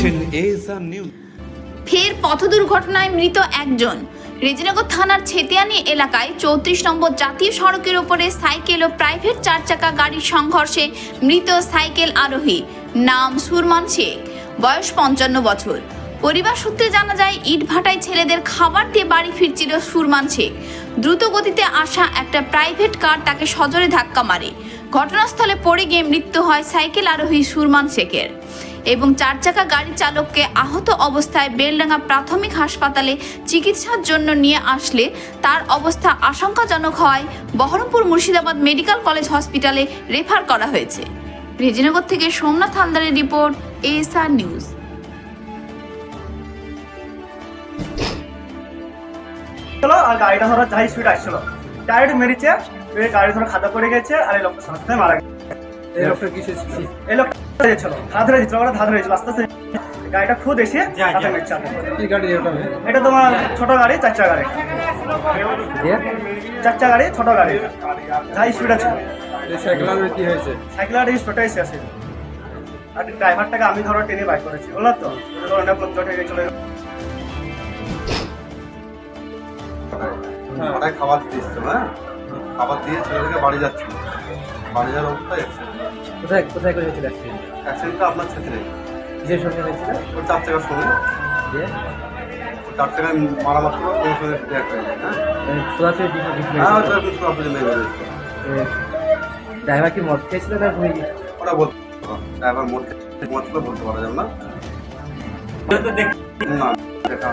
দেখছেন নিউজ ফের পথ দুর্ঘটনায় মৃত একজন। রেজিনগর থানার ছেতিয়ানি এলাকায় চৌত্রিশ নম্বর জাতীয় সড়কের ওপরে সাইকেল ও প্রাইভেট চার চাকা গাড়ির সংঘর্ষে মৃত সাইকেল আরোহী। নাম সুরমান শেখ। বয়স পঞ্চান্ন বছর। পরিবার সূত্রে জানা যায় ইটভাটায় ছেলেদের খাবার দিয়ে বাড়ি ফিরছিল সুরমান শেখ। দ্রুত গতিতে আসা একটা প্রাইভেট কার তাকে সজোরে ধাক্কা মারে। ঘটনাস্থলে পড়ে গিয়ে মৃত্যু হয় সাইকেল আরোহী সুরমান শেখের। এবং চার চাকা গাড়ি চালককে আহত অবস্থায় বেলডাঙ্গা প্রাথমিক হাসপাতালে চিকিৎসার জন্য নিয়ে আসলে তার অবস্থা আশঙ্কাজনক হয় বহরমপুর মুর্শিদাবাদ মেডিকেল কলেজ হসপিটালে রেফার করা হয়েছে। রেজিনগর থেকে সোমনাথ হালদারের রিপোর্ট, এএসআর নিউজ। আর গাড়িটা ধরো, যাই স্পিড আসছিল ডাইরেক্ট মেরেছে গাড়ি ধরো খাদা পড়ে গেছে, আর এই লোকটা সাথে মারা গেছে। এই লোকটা কিসে ছিল এই লোকটা ছিল ধার ধরে দিচ্ছিল ওরা ধার ধরে দিচ্ছিল আস্তে আস্তে গাড়িটা খুদ এসে গাড়ি এটা তোমার ছোট গাড়ি চার চাকা গাড়ি। দিয়ে চার চাকা গাড়ি ছোট গাড়ি। যাই স্পিড আছে এই সাইকেল আর কি হয়েছে? স্পিডটা এসে আছে আর ড্রাইভারটাকে আমি ধরো টেনে বাইক করেছি বললাম তো? ধরো অনেক লোক জটে গেছিল খাবার দিয়েছিল হ্যাঁ? খাবার দিয়ে ছেলেটাকে বাড়ি যাচ্ছিল। যাওয়ার অবস্থায় কোথায় কোথায় করে হয়েছিল অ্যাক্সিডেন্ট অ্যাক্সিডেন্টটা আপনার ক্ষেত্রে কিসের সঙ্গে হয়েছিল ওর চার চাকার সঙ্গে। দিয়ে? চার চাকায় মারা মাত্র কোনো সঙ্গে হ্যাঁ হ্যাঁ? মেরে দিয়েছিল ড্রাইভার কি মদ খেয়েছিল না ঘুমিয়ে গিয়ে ওটা বলতে ড্রাইভার মদ মদ ছিল বলতে পারা যাবে না। না দেখা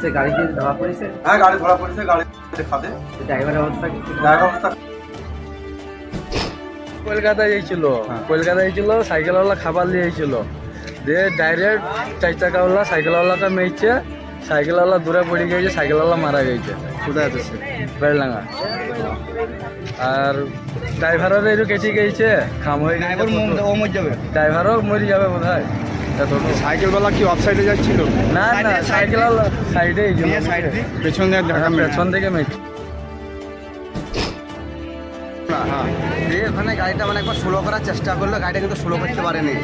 সে গাড়ি দিয়ে ধরা পড়েছে? হ্যাঁ গাড়ি ধরা পড়েছে গাড়ি খাদে ড্রাইভারের অবস্থা কি ড্রাইভার অবস্থা কলকাতা যাইছিল। কলকাতা যাইছিল সাইকেলওয়ালা খাবার নিয়ে যাইছিল। দিয়ে ডাইরেক্ট চার চাকাওয়ালা সাইকেলওয়ালাকে মেয়েছে সাইকেলওয়ালা দূরে পড়ে গিয়েছে সাইকেলওয়ালা মারা গেছে কোথায় আছে বেড়লাঙ্গা আর ড্রাইভারের একটু কেটে গেছে খাম হয়ে গেছে ও মরে যাবে? ড্রাইভারও মরে যাবে বোধ হয় সাইকেলওয়ালা কি অফ সাইডে যাচ্ছিল? না না সাইকেলওয়ালা সাইডে পেছন দিয়ে ঢাকা পেছন থেকে মেয়েছে দিয়ে ওখানে গাড়িটা মানে একবার স্লো করার চেষ্টা করল গাড়িটা কিন্তু স্লো করতে পারেনি।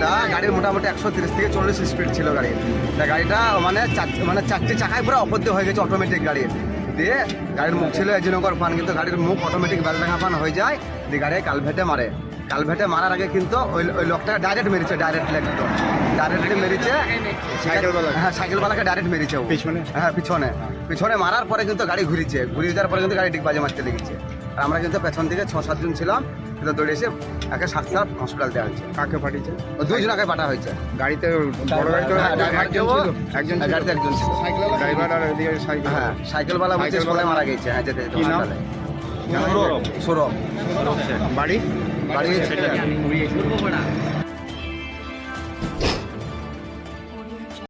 তা গাড়ির মোটামুটি একশো তিরিশ থেকে চল্লিশ স্পিড ছিল গাড়ির তা গাড়িটা মানে চার- মানে চারটে চাকায় পুরো অপদ্য হয়ে গেছে অটোমেটিক গাড়ি। দিয়ে গাড়ির মুখ ছিল এজিনগর পান কিন্তু গাড়ির মুখ অটোমেটিক বেলডাঙ্গা পান হয়ে যায় দিয়ে গাড়ি কালভেটে মারে। কালভেটে মারার আগে কিন্তু ওই ওই লোকটা ডাইরেক্ট মেরেছে ডাইরেক্ট একদম ডাইরেক্ট মেরেছে? হ্যাঁ সাইকেলওয়ালাকে ডাইরেক্ট মেরেছে পিছনে? হ্যাঁ পিছনে। পিছনে মারার পরে কিন্তু গাড়ি ঘুরিছে ঘুরিয়ে যাওয়ার পরে কিন্তু গাড়ি ডিগবাজে মারতে লেগেছে। আর আমরা কিন্তু পেছন থেকে ছ সাতজন ছিলাম কিন্তু দৌড়ে এসে একে সাতসাত হসপিটাল দেওয়া হয়েছে। কাকে পাঠিয়েছে? ও আগে পাঠা হয়েছে। গাড়িতে বড় গাড়িতে হ্যাঁ, একজন একজন হ্যাঁ, গাড়িতে একজন ছিল। ড্রাইভার আর এদিকে সাইকেল। হ্যাঁ সাইকেলওয়ালা বলছে সবাই মারা গেছে হ্যাঁ যেতে যেতে কি নাম? হসপিটালে। সৌরভ। বাড়ি? বাড়ি